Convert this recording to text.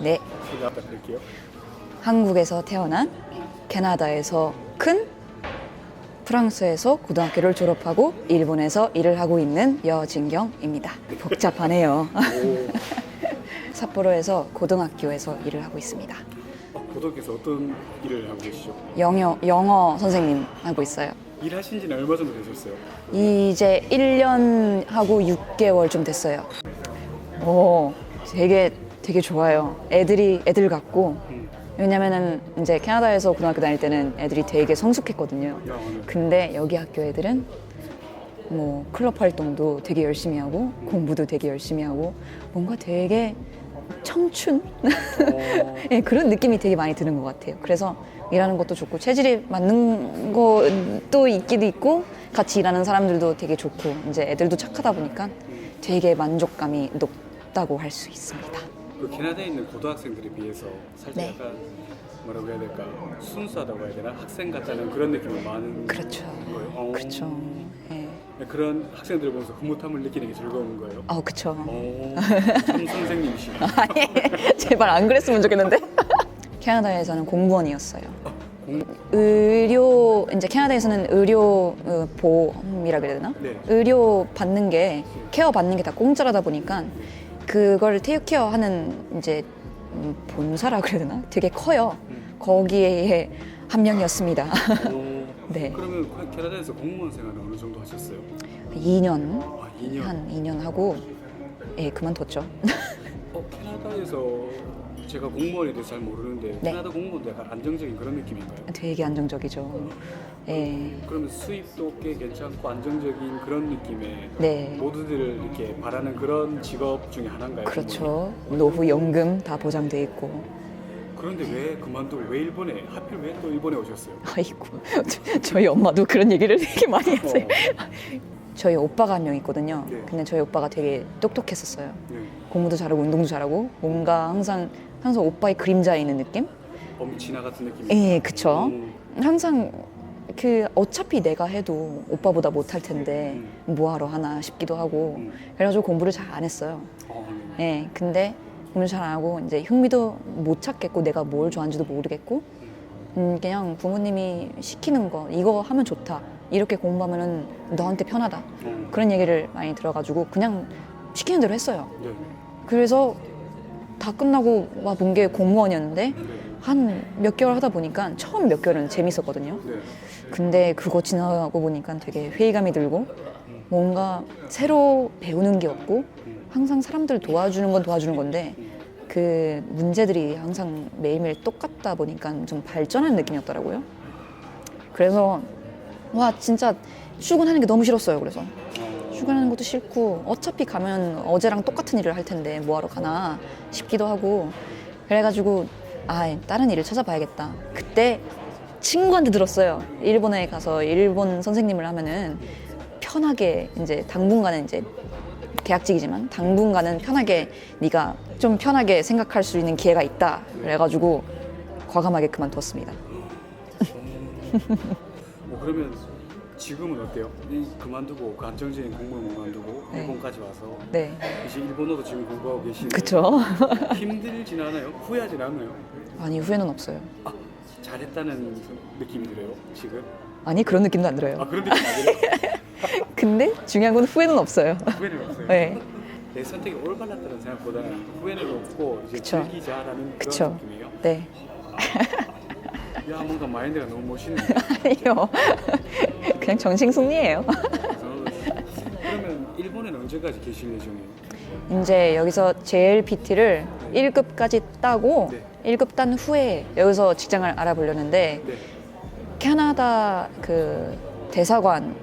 네. 한국에서 태어난 캐나다에서 큰 프랑스에서 고등학교를 졸업하고 일본에서 일을 하고 있는 여진경입니다. 복잡하네요. 오, 삿포로에서 고등학교에서 일을 하고 있습니다. 어, 고등학교에서 어떤 일을 하고 계시죠? 영어, 영어 선생님 하고 있어요. 일하신 지는 얼마 정도 되셨어요? 이제 1년 하고 6개월 좀 됐어요. 오, 되게 되게 좋아요. 애들이 애들 같고 음. 왜냐면은 이제 캐나다에서 고등학교 다닐 때는 애들이 되게 성숙했거든요. 근데 여기 학교 애들은 뭐 클럽 활동도 되게 열심히 하고 공부도 되게 열심히 하고 뭔가 되게 청춘 어, 예, 그런 느낌이 되게 많이 드는 것 같아요. 그래서 일하는 것도 좋고 체질이 맞는 것도 있기도 있고 같이 일하는 사람들도 되게 좋고 이제 애들도 착하다 보니까 되게 만족감이 높다고 할 수 있습니다. 그 캐나다에 있는 고등학생들에 비해서 살짝 네. 약간 뭐라고 해야 될까 순수하다고 해야 되나 학생 같다는 그런 느낌이 많은 그렇죠. 거예요. 어. 그렇죠. 예. 그런 학생들을 보면서 흐뭇함을 느끼는 게 즐거운 거예요. 아, 그렇죠. 어, 참 선생님이시네. 아니, 제발 안 그랬으면 좋겠는데. 캐나다에서는 공무원이었어요. 공... 의료 이제 캐나다에서는 의료 어, 보험이라 그래야 되나? 네. 의료 받는 게 케어 받는 게 다 공짜라다 보니까 그걸 테이크 케어 하는 이제 음, 본사라 그래야 되나? 되게 커요. 음. 거기에 한 명이었습니다. 어, 네. 그러면 그 캐나다에서 공무원 생활은 어느 정도 하셨어요? 2년 아, 2년. 한 2년 하고 예 그만뒀죠. 어, 캐나다에서 제가 공무원에 대해서 잘 모르는데 네. 캐나다 공무원도 약간 안정적인 그런 느낌인가요? 되게 안정적이죠. 예. 그러면 수입도 꽤 괜찮고 안정적인 그런 느낌의 네. 모두들 이렇게 바라는 그런 직업 중에 하나인가요? 그렇죠. 노후 연금 다 보장돼 있고. 그런데 왜 그만두고 왜 일본에 하필 왜 또 일본에 오셨어요? 아이고 저희 엄마도 그런 얘기를 되게 많이 했어요. 어, 저희 오빠가 한 명 있거든요. 네. 근데 저희 오빠가 되게 똑똑했었어요. 네. 공부도 잘하고 운동도 잘하고 뭔가 항상 항상 오빠의 그림자에 있는 느낌? 엄친아 같은 느낌이. 예, 그쵸. 음, 항상 그 어차피 내가 해도 오빠보다 못할 텐데 음. 뭐하러 하나 싶기도 하고 음. 그래가지고 공부를 잘 안 했어요. 어, 네. 예, 근데 공부 잘안 하고 이제 흥미도 못 찾겠고 내가 뭘 좋아하는지도 모르겠고 음, 그냥 부모님이 시키는 거 이거 하면 좋다 이렇게 공부하면은 너한테 편하다 어, 그런 얘기를 많이 들어가지고 그냥 시키는 대로 했어요. 네. 그래서 다 끝나고 와 본 게 공무원이었는데 네. 한몇 개월 하다 보니까 처음 몇 개월은 재밌었거든요. 네. 근데 그거 지나고 보니까 되게 회의감이 들고 뭔가 새로 배우는 게 없고 항상 사람들 도와주는 건 도와주는 건데 그 문제들이 항상 매일매일 똑같다 보니까 좀 발전하는 느낌이었더라고요. 그래서 와 진짜 출근하는 게 너무 싫었어요. 그래서 어, 출근하는 것도 싫고 어차피 가면 어제랑 똑같은 일을 할 텐데 뭐하러 가나 싶기도 하고 그래가지고 아 다른 일을 찾아봐야겠다. 그때 친구한테 들었어요. 일본에 가서 일본 선생님을 하면은 편하게 이제 당분간은 이제 계약직이지만 당분간은 편하게 네가 좀 편하게 생각할 수 있는 기회가 있다. 그래가지고 과감하게 그만뒀습니다. 뭐 그러면 지금은 어때요? 이 그만두고 그 안정적인 공무원 그만두고 네. 일본까지 와서 네, 이제 일본어도 지금 공부하고 계시는데 그쵸? 힘들진 않아요? 후회하진 않아요? 아니 후회는 없어요. 아, 잘했다는 느낌이 들어요 지금? 아니 그런 느낌도 안아 들어요. 그런 느낌 안 들어요? 근데 중요한 건 후회는 없어요. 후회는 없어요? 네. 내 선택이 올바랐다는 생각보다는 후회는 없고 이제 그쵸. 즐기자라는 그런 그쵸. 느낌이에요? 네. 야 뭔가 마인드가 너무 멋있네 아니요. 그냥 정신 승리예요. 그러면 일본에는 언제까지 계실 예정이에요? 이제 여기서 JLPT를 1급까지 따고 네. 1급 딴 후에 여기서 직장을 알아보려는데 네. 캐나다 그 대사관